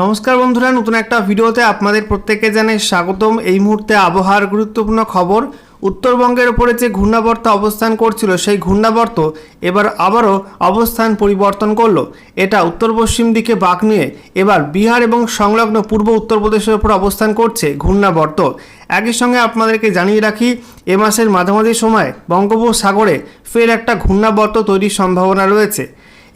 নমস্কার বন্ধুরা, নতুন একটা ভিডিওতে আপনাদের প্রত্যেককে জানাই স্বাগতম। এই মুহূর্তে আবহাওয়ার গুরুত্বপূর্ণ খবর, উত্তরবঙ্গের ওপরে যে ঘূর্ণাবর্ত অবস্থান করছিল, সেই ঘূর্ণাবর্ত এবার আবারও অবস্থান পরিবর্তন করল। এটা উত্তর পশ্চিম দিকে বাঁক নিয়ে এবার বিহার এবং সংলগ্ন পূর্ব উত্তরপ্রদেশের ওপর অবস্থান করছে ঘূর্ণাবর্ত। একই সঙ্গে আপনাদেরকে জানিয়ে রাখি, এ মাসের মাঝামাঝি সময় বঙ্গোপসাগরে ফের একটা ঘূর্ণাবর্ত তৈরির সম্ভাবনা রয়েছে।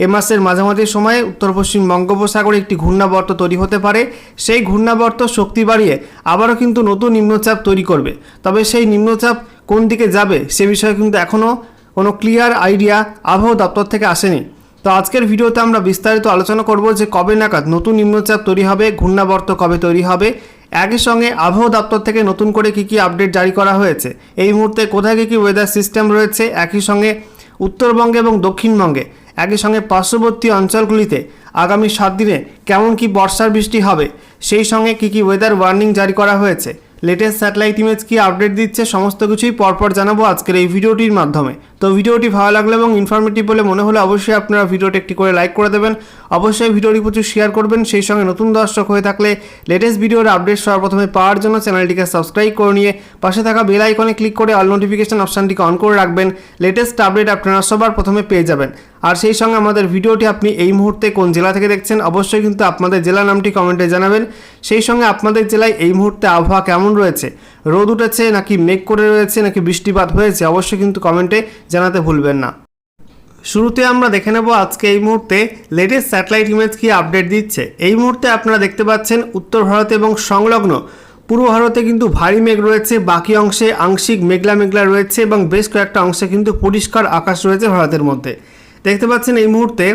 এ মাসের মাঝামাঝি সময়ে উত্তর পশ্চিম বঙ্গোপসাগরে একটি ঘূর্ণাবর্ত তৈরি হতে পারে। সেই ঘূর্ণাবর্ত শক্তি বাড়িয়ে আবারও কিন্তু নতুন নিম্নচাপ তৈরি করবে। তবে সেই নিম্নচাপ কোন দিকে যাবে সে বিষয়ে কিন্তু এখনও কোনো ক্লিয়ার আইডিয়া আবহাওয়া দপ্তর থেকে আসেনি। তো আজকের ভিডিওতে আমরা বিস্তারিত আলোচনা করব যে কবে নাগাদ নতুন নিম্নচাপ তৈরি হবে, ঘূর্ণাবর্ত কবে তৈরি হবে। একই সঙ্গে আবহাওয়া দপ্তর থেকে নতুন করে কি কি আপডেট জারি করা হয়েছে? এই মুহূর্তে কোথায় কী কী ওয়েদার সিস্টেম রয়েছে? একই সঙ্গে উত্তরবঙ্গে এবং দক্ষিণবঙ্গে একই সঙ্গে পার্শ্ববর্তী অঞ্চলগুলিতে আগামী সাত দিনে কেমন কি বর্ষার বৃষ্টি হবে, সেই সঙ্গে কী কী ওয়েদার ওয়ার্নিং জারি করা হয়েছে লেটেস্ট স্যাটেলাইট ইমেজ কি আপডেট দিচ্ছে, সমস্ত কিছুই পরপর জানাব আজকের এই ভিডিওটির মাধ্যমে। তো ভিডিওটি ভালো লাগল এবং ইনফরমেটিভ বলে মনে হলে অবশ্যই আপনারা ভিডিওটি একটি করে লাইক করে দেবেন। অবশ্যই ভিডিওটি প্রচুর শেয়ার করবেন। সেই সঙ্গে নতুন দর্শক হয়ে থাকলে লেটেস্ট ভিডিওর আপডেট সবার প্রথমে পাওয়ার জন্য চ্যানেলটিকে সাবস্ক্রাইব করে নিয়ে পাশে থাকা বেল আইকনে ক্লিক করে অল নোটিফিকেশান অপশানটিকে অন করে রাখবেন। লেটেস্ট আপডেট আপনারা সবার প্রথমে পেয়ে যাবেন। আর সেই সঙ্গে আমাদের ভিডিওটি আপনি এই মুহূর্তে কোন জেলা থেকে দেখছেন অবশ্যই কিন্তু আপনাদের জেলা নামটি কমেন্টে জানাবেন। সেই সঙ্গে আপনাদের জেলায় এই মুহূর্তে আবহাওয়া কেমন রয়েছে? রোদ উঠেছে, নাকি মেঘ করে রয়েছে, নাকি বৃষ্টিপাত হয়েছে, অবশ্যই কিন্তু কমেন্টে জানাতে ভুলবেন না। শুরুতে আমরা দেখে নেব আজকে এই মুহূর্তে লেটেস্ট স্যাটেলাইট ইমেজ কি আপডেট দিচ্ছে। এই মুহূর্তে আপনারা দেখতে পাচ্ছেন উত্তর ভারতে এবং সংলগ্ন পূর্ব ভারতে কিন্তু ভারী মেঘ রয়েছে, বাকি অংশে আংশিক মেঘলা মেঘলা রয়েছে এবং বেশ কয়েকটা অংশে কিন্তু পরিষ্কার আকাশ রয়েছে ভারতের মধ্যে। দেখতে পাচ্ছেন এই মুহূর্তে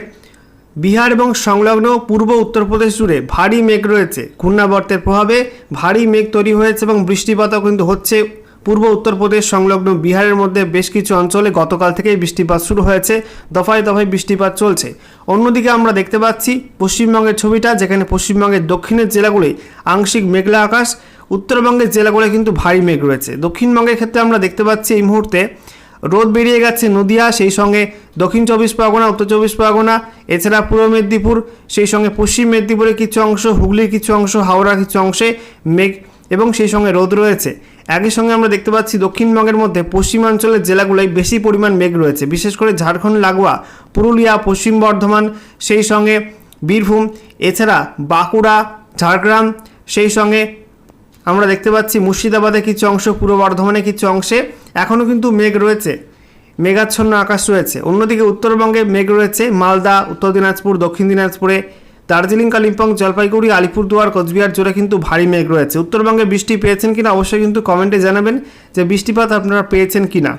বিহার এবং সংলগ্ন পূর্ব উত্তরপ্রদেশ জুড়ে ভারী মেঘ রয়েছে। ঘূর্ণাবর্তের প্রভাবে ভারী মেঘ তৈরি হয়েছে এবং বৃষ্টিপাতও কিন্তু হচ্ছে। পূর্ব উত্তরপ্রদেশ সংলগ্ন বিহারের মধ্যে বেশ কিছু অঞ্চলে গতকাল থেকেই বৃষ্টিপাত শুরু হয়েছে। দফায় দফায় বৃষ্টিপাত চলছে। অন্যদিকে আমরা দেখতে পাচ্ছি পশ্চিমবঙ্গের ছবিটা, যেখানে পশ্চিমবঙ্গের দক্ষিণের জেলাগুলি আংশিক মেঘলা আকাশ, উত্তরবঙ্গের জেলাগুলো কিন্তু ভারী মেঘ রয়েছে। দক্ষিণবঙ্গের ক্ষেত্রে আমরা দেখতে পাচ্ছি এই মুহূর্তে রোদ বেরিয়ে গেছে নদিয়া, সেই সঙ্গে দক্ষিণ চব্বিশ পরগনা, উত্তর চব্বিশ পরগনা, এছাড়া পূর্ব মেদিনীপুর, সেই সঙ্গে পশ্চিম মেদিনীপুরের কিছু অংশ, হুগলির কিছু অংশ হাওড়ার কিছু অংশে মেঘ এবং সেই সঙ্গে রোদ রয়েছে। একই সঙ্গে আমরা দেখতে পাচ্ছি দক্ষিণবঙ্গের মধ্যে পশ্চিমাঞ্চলের জেলাগুলোয় বেশি পরিমাণ মেঘ রয়েছে। বিশেষ করে ঝাড়খণ্ড, লাগোয়া, পুরুলিয়া, পশ্চিম বর্ধমান, সেই সঙ্গে বীরভূম, এছাড়া বাঁকুড়া, ঝাড়গ্রাম, সেই সঙ্গে আমরা দেখতে পাচ্ছি মুর্শিদাবাদের কিছু অংশ, পূর্ব বর্ধমানের কিছু অংশে এখনও কিন্তু মেঘ রয়েছে। মেঘাচ্ছন্ন আকাশ রয়েছে। অন্যদিকে উত্তরবঙ্গে মেঘ রয়েছে। মালদা, উত্তর দিনাজপুর, দক্ষিণ দিনাজপুরে, দার্জিলিং, কালিম্পং, জলপাইগুড়ি, আলিপুরদুয়ার, কোচবিহার জুড়ে কিন্তু ভারী মেঘ রয়েছে। উত্তরবঙ্গে বৃষ্টি পেয়েছেন কিনা অবশ্যই কিন্তু কমেন্টে জানাবেন যে বৃষ্টিপাত আপনারা পেয়েছেন কিনা।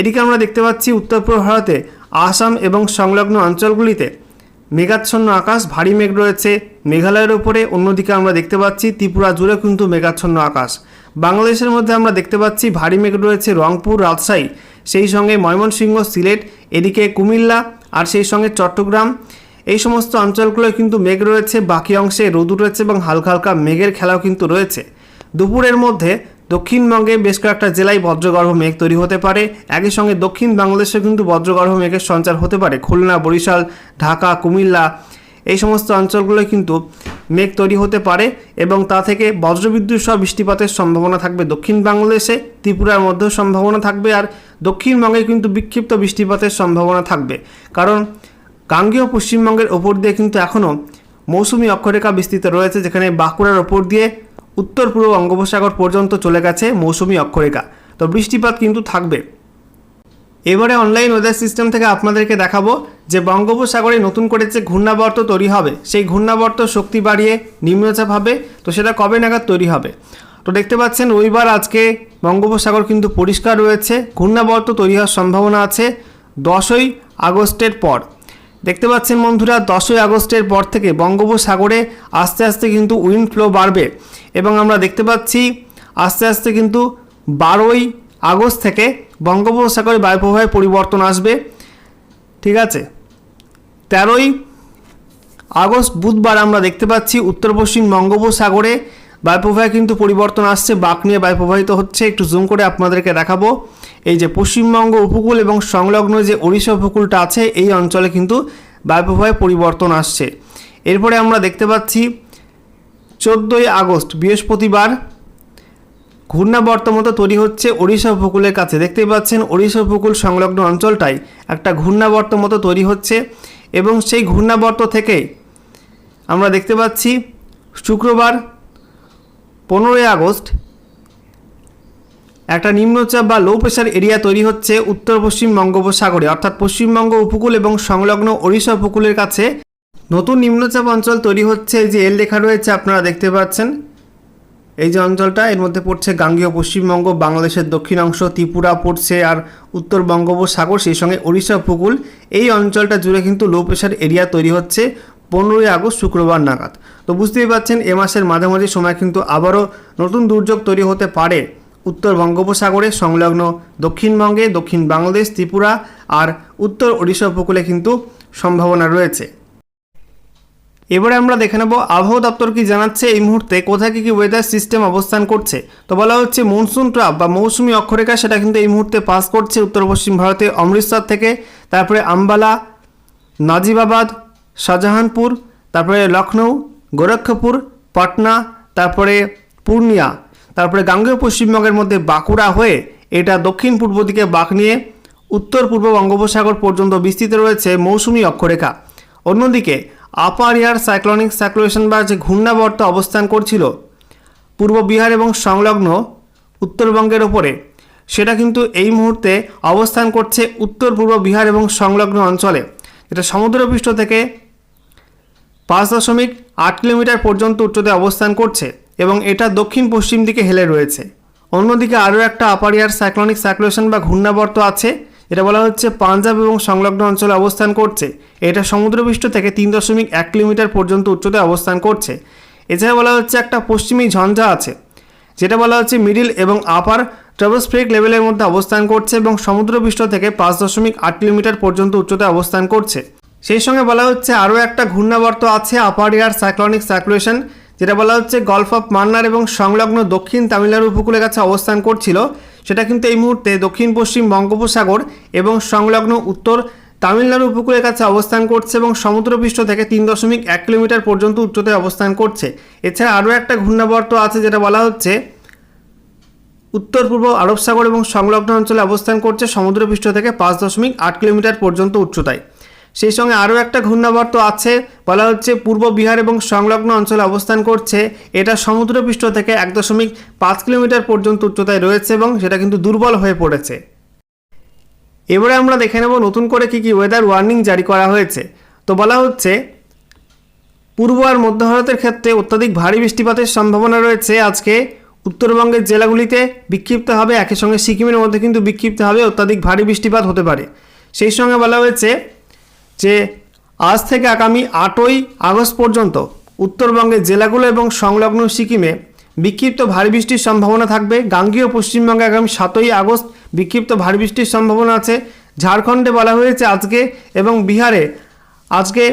এদিকে আমরা দেখতে পাচ্ছি উত্তর পূর্ব ভারতে, আসাম এবং সংলগ্ন অঞ্চলগুলিতে মেঘাচ্ছন্ন আকাশ, ভারী মেঘ রয়েছে। মেঘালয়ের ওপরে অন্যদিকে আমরা দেখতে পাচ্ছি ত্রিপুরা জুড়ে কিন্তু মেঘাচ্ছন্ন আকাশ। বাংলাদেশের মধ্যে আমরা দেখতে পাচ্ছি ভারী মেঘ রয়েছে রংপুর, রাজশাহী। সেই সঙ্গে ময়মনসিংহ, সিলেট, এদিকে কুমিল্লা আর সেই সঙ্গে চট্টগ্রাম। এই সমস্ত অঞ্চলগুলোয় কিন্তু মেঘ রয়েছে, বাকি অংশে রোদ রয়েছে এবং হালকা হালকা মেঘের খেলাও কিন্তু রয়েছে। দুপুরের মধ্যে দক্ষিণবঙ্গে বেশ কয়েকটা জেলায় বজ্রগর্ভ মেঘ তৈরি হতে পারে। একই সঙ্গে দক্ষিণ বাংলাদেশে কিন্তু বজ্রগর্ভ মেঘের সঞ্চার হতে পারে। খুলনা, বরিশাল, ঢাকা, কুমিল্লা এই সমস্ত অঞ্চলগুলোয় কিন্তু মেঘ তৈরি হতে পারে এবং তা থেকে বজ্রবিদ্যুৎ সহ বৃষ্টিপাতের সম্ভাবনা থাকবে। দক্ষিণ বাংলাদেশে ত্রিপুরার মধ্যেও সম্ভাবনা থাকবে আর দক্ষিণবঙ্গে কিন্তু বিক্ষিপ্ত বৃষ্টিপাতের সম্ভাবনা থাকবে। কারণ গাঙ্গেয় পশ্চিমবঙ্গের ওপর দিয়ে কিন্তু এখনও মৌসুমি অক্ষরেখা বিস্তৃত রয়েছে, যেখানে বাঁকুড়ার ওপর দিয়ে উত্তর পূর্ব বঙ্গোপসাগর পর্যন্ত চলে গেছে মৌসুমি অক্ষরেখা। তো বৃষ্টিপাত কিন্তু থাকবে। এবারে অনলাইন ওয়েদার সিস্টেম থেকে আপনাদেরকে দেখাবো যে বঙ্গোপসাগরে নতুন করে যে ঘূর্ণাবর্ত তৈরি হবে, সেই ঘূর্ণাবর্ত শক্তি বাড়িয়ে নিম্নচাপ হবে, তো সেটা কবে নাগাদ তৈরি হবে? তো দেখতে পাচ্ছেন, রবিবার আজকে বঙ্গোপসাগর কিন্তু পরিষ্কার রয়েছে, ঘূর্ণাবর্ত তৈরি হওয়ার সম্ভাবনা আছে দশই আগস্টের পর। দেখতে পাচ্ছেন বন্ধুরা, দশই আগস্টের পর থেকে বঙ্গোপসাগরে আস্তে আস্তে কিন্তু উইন্ড ফ্লো বাড়বে এবং আমরা দেখতে পাচ্ছি আস্তে আস্তে কিন্তু বারোই আগস্ট থেকে বঙ্গোপসাগরে বায়ুপ্রবাহের পরিবর্তন আসবে। ঠিক আছে? তেরোই আগস্ট বুধবার আমরা দেখতে পাচ্ছি উত্তর পশ্চিম বঙ্গোপসাগরে বায়ুপ্রবাহে কিন্তু পরিবর্তন আসছে। বাক নিয়ে বায়ু প্রবাহিত হচ্ছে। একটু জুম করে আপনাদেরকে দেখাবো। এই যে পশ্চিমবঙ্গ উপকূল এবং সংলগ্ন যে ওড়িশা উপকূলটা আছে, এই অঞ্চলে কিন্তু বায়ুপ্রবাহে পরিবর্তন আসছে। এরপরে আমরা দেখতে পাচ্ছি, চোদ্দোই আগস্ট, বৃহস্পতিবার ঘূর্ণাবর্ত মতো তৈরি হচ্ছে ওড়িশা উপকূলের কাছে। দেখতে পাচ্ছেন ওড়িশা উপকূল সংলগ্ন অঞ্চলটায় একটা ঘূর্ণাবর্ত মতো তৈরি হচ্ছে এবং সেই ঘূর্ণাবর্ত থেকে আমরা দেখতে পাচ্ছি শুক্রবার পনেরোই আগস্ট একটা নিম্নচাপ বা লো প্রেশার এরিয়া তৈরি হচ্ছে উত্তর পশ্চিম বঙ্গোপসাগরে। অর্থাৎ পশ্চিমবঙ্গ উপকূল এবং সংলগ্ন ওড়িশা উপকূলের কাছে নতুন নিম্নচাপ অঞ্চল তৈরি হচ্ছে। যে এল লেখা রয়েছে, আপনারা দেখতে পাচ্ছেন। এই যে অঞ্চলটা, এর মধ্যে পড়ছে গাঙ্গীয় পশ্চিমবঙ্গ, বাংলাদেশের দক্ষিণাংশ, ত্রিপুরা পড়ছে, আর উত্তর বঙ্গোপসাগর, সেই সঙ্গে ওড়িশা উপকূল। এই অঞ্চলটা জুড়ে কিন্তু লো প্রেশার এরিয়া তৈরি হচ্ছে পনেরোই আগস্ট শুক্রবার নাগাদ। তো বুঝতেই পারছেন, এ মাসের মাঝামাঝি সময় কিন্তু আবারও নতুন দুর্যোগ তৈরি হতে পারে উত্তর বঙ্গোপসাগরে, সংলগ্ন দক্ষিণবঙ্গে, দক্ষিণ বাংলাদেশ, ত্রিপুরা, আর উত্তর ওড়িশা উপকূলে কিন্তু সম্ভাবনা রয়েছে। এবারে আমরা দেখে নেব, আবহাওয়া দপ্তর কি জানাচ্ছে এই মুহূর্তে, কোথায় কী কী ওয়েদার সিস্টেম অবস্থান করছে? তো বলা হচ্ছে মনসুন ট্রাপ বা মৌসুমি অক্ষরেখা, সেটা কিন্তু এই মুহূর্তে পাস করছে উত্তর পশ্চিম ভারতে অমৃতসর থেকে, তারপরে আম্বালা, নাজিবাবাদ, শাহজাহানপুর, তারপরে লখনৌ গোরক্ষপুর, পাটনা, তারপরে পূর্ণিয়া, তারপরে গাঙ্গেয় পশ্চিমবঙ্গের মধ্যে বাঁকুড়া হয়ে এটা দক্ষিণ পূর্ব দিকে বাঁক নিয়ে উত্তর পূর্ব বঙ্গোপসাগর পর্যন্ত বিস্তৃত রয়েছে মৌসুমি অক্ষরেখা। অন্যদিকে আপার এয়ার সাইক্লনিক সার্কুলেশন বা যে ঘূর্ণাবর্ত অবস্থান করছিল, পূর্ব বিহার এবং সংলগ্ন উত্তরবঙ্গের ওপরে সেটা কিন্তু এই মুহূর্তে অবস্থান করছে উত্তর, পূর্ব বিহার এবং সংলগ্ন অঞ্চলে, যেটা সমুদ্রপৃষ্ঠ থেকে পাঁচ দশমিক আট কিলোমিটার পর্যন্ত উচ্চতায় অবস্থান করছে এবং এটা দক্ষিণ পশ্চিম দিকে হেলে রয়েছে। অন্যদিকে আরও একটা আপার এয়ার সাইক্লনিক সার্কুলেশন বা ঘূর্ণাবর্ত আছে এটা বলা হচ্ছে পাঞ্জাব এবং সংলগ্ন অঞ্চলে অবস্থান করছে। এটা সমুদ্রপৃষ্ঠ থেকে তিন দশমিক এক কিলোমিটার পর্যন্ত উচ্চতায় অবস্থান করছে। এছাড়া বলা হচ্ছে একটা পশ্চিমী ঝঞ্ঝা আছে, যেটা বলা হচ্ছে মিডিল এবং আপার ট্রাভোস্ফেরিক লেভেলের মধ্যে অবস্থান করছে এবং সমুদ্রপৃষ্ঠ থেকে পাঁচ দশমিক আট কিলোমিটার পর্যন্ত উচ্চতায় অবস্থান করছে। সেই সঙ্গে বলা হচ্ছে আরও একটা ঘূর্ণাবর্ত আছে আপার এয়ার সাইক্লনিক সার্কুলেশন যেটা বলা হচ্ছে গলফ অফ মান্নার এবং সংলগ্ন দক্ষিণ তামিলনাড়ু উপকূলের কাছে অবস্থান করছিল। সেটা কিন্তু এই মুহূর্তে দক্ষিণ, পশ্চিম বঙ্গোপসাগর এবং সংলগ্ন উত্তর তামিলনাড়ু উপকূলের কাছে অবস্থান করছে এবং সমুদ্রপৃষ্ঠ থেকে তিন দশমিক এক কিলোমিটার পর্যন্ত উচ্চতায় অবস্থান করছে। এছাড়া আরও একটা ঘূর্ণাবর্ত আছে যেটা বলা হচ্ছে, উত্তর, পূর্ব আরব সাগর এবং সংলগ্ন অঞ্চলে অবস্থান করছে সমুদ্রপৃষ্ঠ থেকে পাঁচ দশমিক আট কিলোমিটার পর্যন্ত উচ্চতায়। সেই সঙ্গে আরও একটা ঘূর্ণাবর্ত আছে, বলা হচ্ছে পূর্ব বিহার এবং সংলগ্ন অঞ্চলে অবস্থান করছে। এটা সমুদ্রপৃষ্ঠ থেকে এক দশমিক পাঁচ কিলোমিটার পর্যন্ত উচ্চতায় রয়েছে এবং সেটা কিন্তু দুর্বল হয়ে পড়েছে। এবারে আমরা দেখে নেব নতুন করে কী কী ওয়েদার ওয়ার্নিং জারি করা হয়েছে। তো বলা হচ্ছে, পূর্ব আর মধ্য ভারতের ক্ষেত্রে অত্যাধিক ভারী বৃষ্টিপাতের সম্ভাবনা রয়েছে। আজকে উত্তরবঙ্গের জেলাগুলিতে বিক্ষিপ্ত হবে, একই সঙ্গে সিকিমের মধ্যে কিন্তু বিক্ষিপ্ত হবে অত্যাধিক ভারী বৃষ্টিপাত হতে পারে। সেই সঙ্গে বলা হয়েছে যে আজ থেকে আগামী আটই আগস্ট পর্যন্ত উত্তরবঙ্গের জেলাগুলো এবং সংলগ্ন সিকিমে বিক্ষিপ্ত ভারী বৃষ্টির সম্ভাবনা থাকবে। গাঙ্গীয় পশ্চিমবঙ্গে আগামী সাতই আগস্ট বিক্ষিপ্ত ভারী বৃষ্টির সম্ভাবনা আছে। ঝাড়খণ্ডে বলা হয়েছে আজকে এবং বিহারে আজকে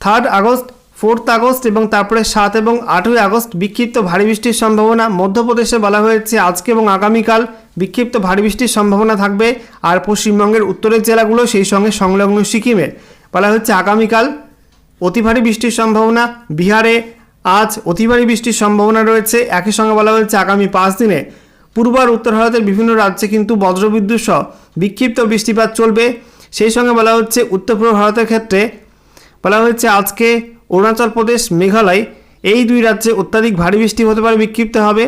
থার্ড আগস্ট ফোর্থ আগস্ট এবং তারপরে সাত এবং আটই আগস্ট বিক্ষিপ্ত ভারী বৃষ্টির সম্ভাবনা। মধ্যপ্রদেশে বলা হয়েছে আজকে এবং আগামীকাল বিক্ষিপ্ত ভারী বৃষ্টির সম্ভাবনা থাকবে। আর পশ্চিমবঙ্গের উত্তরের জেলাগুলো সেই সঙ্গে সংলগ্ন সিকিমে। বলা হচ্ছে আগামীকাল অতি ভারী বৃষ্টির সম্ভাবনা। বিহারে আজ অতি ভারী বৃষ্টির সম্ভাবনা রয়েছে। একই সঙ্গে বলা হয়েছে আগামী পাঁচ দিনে পূর্ব আর উত্তর ভারতের বিভিন্ন রাজ্যে কিন্তু বজ্রবিদ্যুৎ সহ বিক্ষিপ্ত বৃষ্টিপাত চলবে। সেই সঙ্গে বলা হচ্ছে উত্তর পূর্ব ভারতের ক্ষেত্রে বলা হয়েছে আজকে অরুণাচল প্রদেশ, মেঘালয় এই দুই রাজ্যে অত্যাধিক ভারী বৃষ্টি হতে পারে, বিক্ষিপ্ত হবে।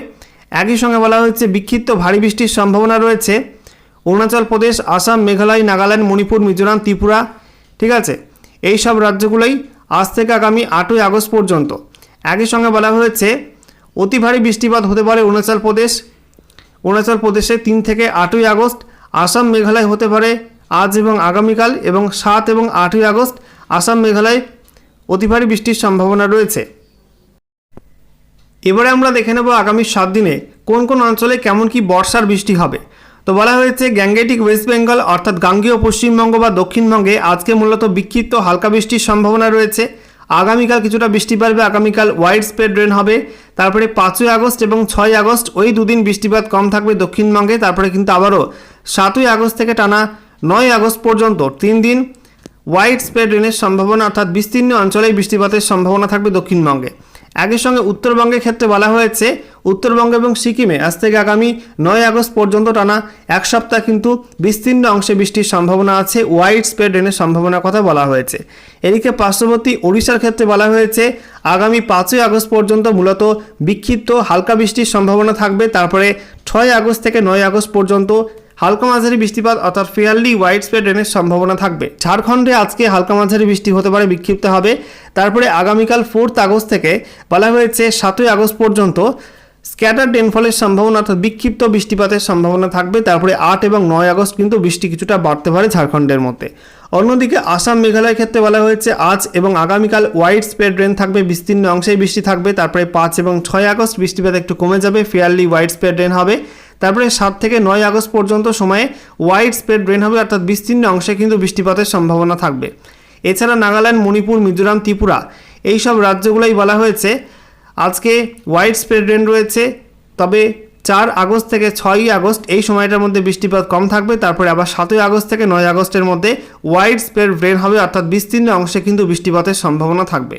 একই সঙ্গে বলা হচ্ছে বিক্ষিপ্ত ভারী বৃষ্টির সম্ভাবনা রয়েছে। অরুণাচল প্রদেশ, আসাম, মেঘালয়, নাগাল্যান্ড, মণিপুর, মিজোরাম, ত্রিপুরা ঠিক আছে? এই সব রাজ্যগুলোই আজ থেকে আগামী আটই আগস্ট পর্যন্ত। একই সঙ্গে বলা হয়েছে, অতি ভারী বৃষ্টিপাত হতে পারে অরুণাচল প্রদেশ। অরুণাচল প্রদেশে তিন থেকে আটই আগস্ট, আসাম মেঘালয় হতে পারে আজ এবং আগামীকাল এবং সাত এবং আটই আগস্ট, আসাম মেঘালয় অতি ভারী বৃষ্টির সম্ভাবনা রয়েছে। এবারে আমরা দেখে নেব আগামী সাত দিনে কোন কোন অঞ্চলে কেমন কি বর্ষার বৃষ্টি হবে। তো বলা হয়েছে গ্যাঙ্গেটিক ওয়েস্ট বেঙ্গল অর্থাৎ গাঙ্গেয় পশ্চিমবঙ্গ বা দক্ষিণবঙ্গে আজকে মূলত বিক্ষিপ্ত হালকা বৃষ্টির সম্ভাবনা রয়েছে। আগামীকাল কিছুটা বৃষ্টি পারবে আগামীকাল ওয়াইড স্প্রেড রেন হবে। তারপরে পাঁচই আগস্ট এবং ছয় আগস্ট ওই দুদিন বৃষ্টিপাত কম থাকবে দক্ষিণবঙ্গে। তারপরে কিন্তু আবারও সাতই আগস্ট থেকে টানা নয় আগস্ট পর্যন্ত তিন দিন ওয়াইড স্প্রেড রেনের সম্ভাবনা অর্থাৎ বিস্তীর্ণ অঞ্চলেই বৃষ্টিপাতের সম্ভাবনা থাকবে দক্ষিণবঙ্গে। একই সঙ্গে উত্তরবঙ্গের ক্ষেত্রে বলা হয়েছে, উত্তরবঙ্গ এবং সিকিমে আজ থেকে আগামী নয় আগস্ট পর্যন্ত টানা এক সপ্তাহ কিন্তু বিস্তীর্ণ অংশে বৃষ্টির সম্ভাবনা আছে ওয়াইড স্প্রেড রেনের সম্ভাবনার কথা বলা হয়েছে। এদিকে পার্শ্ববর্তী ওড়িশার ক্ষেত্রে বলা হয়েছে, আগামী পাঁচই আগস্ট পর্যন্ত মূলত বিক্ষিপ্ত হালকা বৃষ্টির সম্ভাবনা থাকবে, তারপরে ছয় আগস্ট থেকে নয় আগস্ট পর্যন্ত হালকা মাঝারি বৃষ্টিপাত অর্থাৎ ফেয়ারলি ওয়াইড স্প্রেড রেনের সম্ভাবনা থাকবে। ঝাড়খণ্ডে আজকে হালকা মাঝারি বৃষ্টি হতে পারে, বিক্ষিপ্ত হবে। তারপরে আগামীকাল ফোর্থ আগস্ট থেকে বলা হয়েছে সাতই আগস্ট পর্যন্ত স্ক্যাটার ডেনফলের সম্ভাবনা অর্থাৎ বিক্ষিপ্ত বৃষ্টিপাতের সম্ভাবনা থাকবে। তারপরে আট এবং নয় আগস্ট কিন্তু বৃষ্টি কিছুটা বাড়তে পারে ঝাড়খণ্ডের মধ্যে। অন্যদিকে আসাম, মেঘালয়ের ক্ষেত্রে বলা হয়েছে আজ এবং আগামীকাল ওয়াইড স্প্রেড রেন থাকবে, বিস্তীর্ণ অংশেই বৃষ্টি থাকবে। তারপরে পাঁচ এবং ছয় আগস্ট বৃষ্টিপাত একটু কমে যাবে ফেয়ারলি ওয়াইড স্প্রেড রেন হবে। তারপরে সাত থেকে নয় আগস্ট পর্যন্ত সময়ে ওয়াইড স্প্রেড রেন হবে, অর্থাৎ বিস্তীর্ণ অংশে কিন্তু বৃষ্টিপাতের সম্ভাবনা থাকবে। এছাড়া নাগাল্যান্ড, মণিপুর, মিজোরাম, ত্রিপুরা এই সব রাজ্যগুলোই বলা হয়েছে, আজকে ওয়াইড স্প্রেড রেন রয়েছে। তবে চার আগস্ট থেকে ছয়ই আগস্ট এই সময়টার মধ্যে বৃষ্টিপাত কম থাকবে, তারপরে আবার সাতই আগস্ট থেকে নয় আগস্টের মধ্যে ওয়াইড স্প্রেড রেন হবে, অর্থাৎ বিস্তীর্ণ অংশে কিন্তু বৃষ্টিপাতের সম্ভাবনা থাকবে।